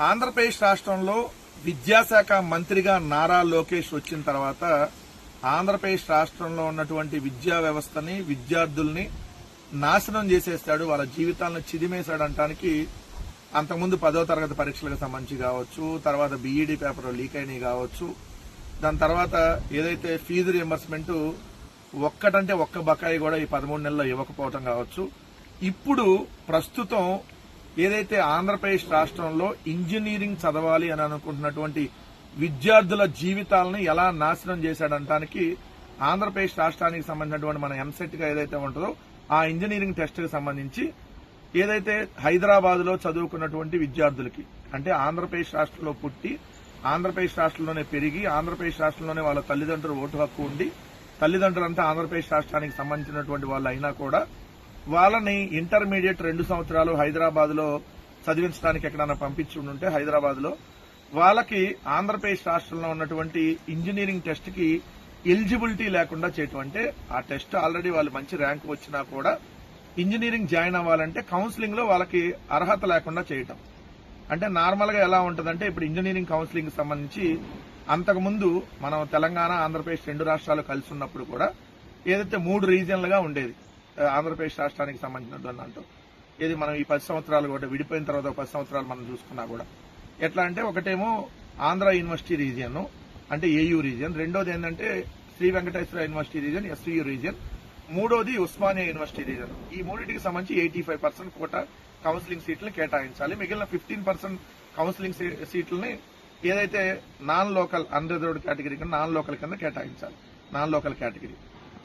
ఆంధ్రప్రదేశ్ రాష్ట్రంలో విద్యాశాఖ మంత్రిగా నారా లోకేష్ వచ్చిన తర్వాత ఆంధ్రప్రదేశ్ రాష్ట్రంలో ఉన్నటువంటి విద్యా వ్యవస్థని విద్యార్థుల్ని నాశనం చేసేస్తాడు వాళ్ళ జీవితాలను చిదిమేశాడంటానికి అంతకుముందు పదో తరగతి పరీక్షలకు సంబంధించి కావచ్చు తర్వాత బీఈడీ పేపర్ లీక్ అయినవి కావచ్చు దాని తర్వాత ఏదైతే ఫీజు రియంబర్స్మెంట్ ఒక్కటంటే ఒక్క బకాయి కూడా ఈ పదమూడు నెలల్లో ఇవ్వకపోవటం కావచ్చు. ఇప్పుడు ప్రస్తుతం ఏదైతే ఆంధ్రప్రదేశ్ రాష్ట్రంలో ఇంజనీరింగ్ చదవాలి అని అనుకుంటున్నటువంటి విద్యార్థుల జీవితాలను ఎలా నాశనం చేశాడంటానికి ఆంధ్రప్రదేశ్ రాష్ట్రానికి సంబంధించినటువంటి మన ఎంసెట్గా ఏదైతే ఉంటుందో ఆ ఇంజనీరింగ్ టెస్ట్కి సంబంధించి ఏదైతే హైదరాబాద్లో చదువుకున్నటువంటి విద్యార్థులకి అంటే ఆంధ్రప్రదేశ్ రాష్ట్రంలో పుట్టి ఆంధ్రప్రదేశ్ రాష్ట్రంలోనే పెరిగి ఆంధ్రప్రదేశ్ రాష్ట్రంలోనే వాళ్ళ తల్లిదండ్రులు ఓటు హక్కు ఉండి తల్లిదండ్రులంతా ఆంధ్రప్రదేశ్ రాష్ట్రానికి సంబంధించినటువంటి వాళ్ళు అయినా కూడా వాళ్ళని ఇంటర్మీడియట్ రెండు సంవత్సరాలు హైదరాబాద్లో చదివించడానికి ఎక్కడైనా పంపించి ఉంటే హైదరాబాద్లో వాళ్ళకి ఆంధ్రప్రదేశ్ రాష్ట్రంలో ఉన్నటువంటి ఇంజనీరింగ్ టెస్ట్కి ఎలిజిబిలిటీ లేకుండా చేయటం. అంటే ఆ టెస్ట్ ఆల్రెడీ వాళ్ళు మంచి ర్యాంక్ వచ్చినా కూడా ఇంజనీరింగ్ జాయిన్ అవ్వాలంటే కౌన్సిలింగ్లో వాళ్ళకి అర్హత లేకుండా చేయటం. అంటే నార్మల్గా ఎలా ఉంటుందంటే ఇప్పుడు ఇంజనీరింగ్ కౌన్సిలింగ్ సంబంధించి అంతకుముందు మనం తెలంగాణ ఆంధ్రప్రదేశ్ రెండు రాష్ట్రాలు కలిసి ఉన్నప్పుడు కూడా ఏదైతే మూడు రీజియన్లుగా ఉండేది ఆంధ్రప్రదేశ్ రాష్ట్రానికి సంబంధించిన అంటూ ఇది మనం ఈ పది సంవత్సరాలు కూడా విడిపోయిన తర్వాత పది సంవత్సరాలు మనం చూసుకున్నా కూడా. ఎట్లా అంటే ఒకటేమో ఆంధ్ర యూనివర్సిటీ రీజియన్ అంటే ఏయూ రీజియన్. రెండోది ఏంటంటే Sri Venkateswara university region SVU region. మూడోది ఉస్మానియా యూనివర్సిటీ రీజన్ ఈ మూడింటికి సంబంధించి eighty five percent quota counselling సీట్లను కేటాయించాలి. మిగిలిన ఫిఫ్టీన్ పర్సెంట్ కౌన్సిలింగ్ సీట్లని ఏదైతే నాన్ లోకల్ అన్రిజర్వ్డ్ కేటగిరీ కింద నాన్ లోకల్ కింద కేటాయించాలి. Non local category.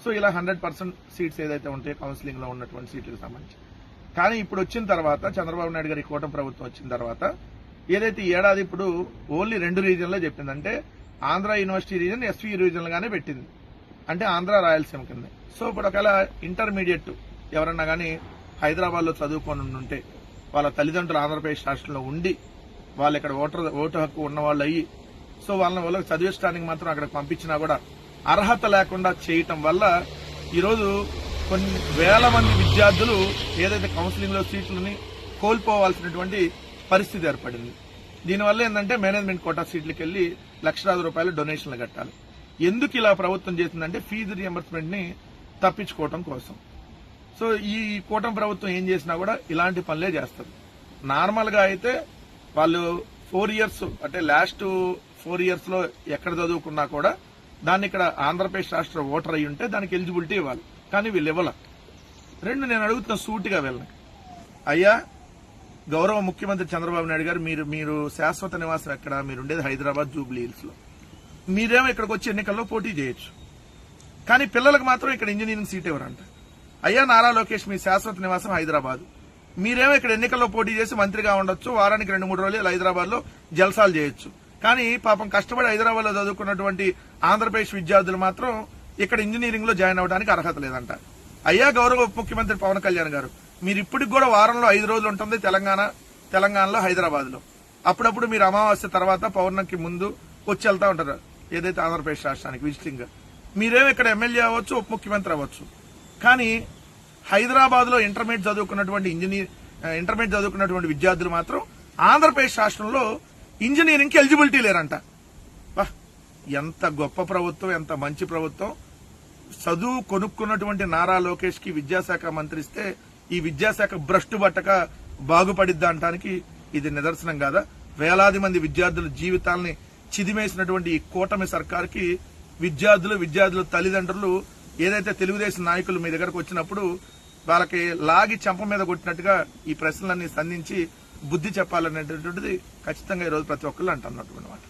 సో ఇలా హండ్రెడ్ పర్సెంట్ సీట్స్ ఏదైతే ఉంటాయో కౌన్సిలింగ్లో ఉన్నటువంటి సీట్లకు సంబంధించి. కానీ ఇప్పుడు వచ్చిన తర్వాత చంద్రబాబు నాయుడు గారి కూటమి ప్రభుత్వం వచ్చిన తర్వాత ఏదైతే ఈ ఏడాది ఇప్పుడు ఓన్లీ రెండు రీజన్లో చెప్పిందంటే ఆంధ్ర యూనివర్సిటీ రీజన్ ఎస్వీ రీజన్లుగానే పెట్టింది. అంటే ఆంధ్ర రాయలసీమ కింద. సో ఇప్పుడు ఒకవేళ ఇంటర్మీడియట్ ఎవరన్నా కానీ హైదరాబాద్లో చదువుకొని ఉంటే వాళ్ళ తల్లిదండ్రులు ఆంధ్రప్రదేశ్ రాష్ట్రంలో ఉండి వాళ్ళు ఇక్కడ ఓటర్ ఓటు హక్కు ఉన్న వాళ్ళు అయ్యి సో వాళ్ళని వాళ్ళకి చదివించడానికి మాత్రం అక్కడ పంపించినా కూడా అర్హత లేకుండా చేయటం వల్ల ఈరోజు కొన్ని వేల మంది విద్యార్థులు ఏదైతే కౌన్సిలింగ్లో సీట్లని కోల్పోవాల్సినటువంటి పరిస్థితి ఏర్పడింది. దీనివల్ల ఏంటంటే మేనేజ్మెంట్ కోటా సీట్లకు వెళ్ళి లక్షలాది రూపాయలు డొనేషన్లు కట్టాలి. ఎందుకు ఇలా ప్రభుత్వం చేసిందంటే ఫీజు రియంబర్స్మెంట్ని తప్పించుకోవటం కోసం. సో ఈ కూటమి ప్రభుత్వం ఏం చేసినా కూడా ఇలాంటి పనులే చేస్తారు నార్మల్గా అయితే వాళ్ళు ఫోర్ ఇయర్స్ అంటే లాస్ట్ ఫోర్ ఇయర్స్లో ఎక్కడ చదువుకున్నా కూడా దాన్ని ఇక్కడ ఆంధ్రప్రదేశ్ రాష్ట్ర ఓటర్ అయి ఉంటే దానికి ఎలిజిబిలిటీ ఇవ్వాలి. కానీ వీళ్ళు ఇవ్వల. రెండు నేను అడుగుతున్న సూటిగా వెళ్ళను అయ్యా గౌరవ ముఖ్యమంత్రి చంద్రబాబు నాయుడు గారు మీరు మీరు శాశ్వత నివాసం ఎక్కడ? మీరు ఉండేది హైదరాబాద్ జూబ్లీ హిల్స్లో మీరేమో ఇక్కడికి వచ్చి ఎన్నికల్లో పోటీ చేయొచ్చు. కానీ పిల్లలకు మాత్రం ఇక్కడ ఇంజనీరింగ్ సీట్ ఎవరంట అయ్యా నారా లోకేష్ మీ శాశ్వత నివాసం హైదరాబాద్. మీరేమో ఇక్కడ ఎన్నికల్లో పోటీ చేసి మంత్రిగా ఉండొచ్చు. వారానికి రెండు మూడు రోజులు హైదరాబాద్లో జల్సాలు చేయొచ్చు. కానీ పాపం కష్టపడి హైదరాబాద్లో చదువుకున్నటువంటి ఆంధ్రప్రదేశ్ విద్యార్థులు మాత్రం ఇక్కడ ఇంజనీరింగ్లో జాయిన్ అవడానికి అర్హత లేదంట. అయ్యా గౌరవ ఉప ముఖ్యమంత్రి పవన్ కళ్యాణ్ గారు మీరు ఇప్పటికి కూడా వారంలో ఐదు రోజులు ఉంటుంది తెలంగాణ తెలంగాణలో హైదరాబాద్లో అప్పుడప్పుడు మీరు అమావాస్య తర్వాత పౌర్ణమికి ముందు వచ్చి వెళ్తా ఉంటారు ఏదైతే ఆంధ్రప్రదేశ్ రాష్ట్రానికి విజిటింగ్. మీరేం ఇక్కడ ఎమ్మెల్యే అవ్వచ్చు ఉప ముఖ్యమంత్రి అవ్వచ్చు. కానీ హైదరాబాద్లో ఇంటర్మీడియట్ చదువుకున్నటువంటి ఇంజనీర్ ఇంటర్మీడియట్ చదువుకున్నటువంటి విద్యార్థులు మాత్రం ఆంధ్రప్రదేశ్ రాష్ట్రంలో ఇంజనీరింగ్కి ఎలిజిబిలిటీ లేరంట. వా, ఎంత గొప్ప ప్రభుత్వం ఎంత మంచి ప్రభుత్వం. చదువు కొనుక్కున్నటువంటి నారా లోకేష్కి విద్యాశాఖ మంత్రి ఇస్తే ఈ విద్యాశాఖ భ్రష్టు పట్టక బాగుపడిద్దా అంటానికి ఇది నిదర్శనం కాదా? వేలాది మంది విద్యార్థుల జీవితాల్ని చిదిమేసినటువంటి ఈ కూటమి సర్కార్కి విద్యార్థులు విద్యార్థుల తల్లిదండ్రులు ఏదైతే తెలుగుదేశం నాయకులు మీ దగ్గరకు వచ్చినప్పుడు వాళ్ళకి లాగి చెంప మీద కొట్టినట్టుగా ఈ ప్రశ్నలన్నీ సంధించి బుద్ధి చెప్పాలనేటటువంటిది ఖచ్చితంగా ఈరోజు ప్రతి ఒక్కళ్ళు అంటున్నటువంటి మాట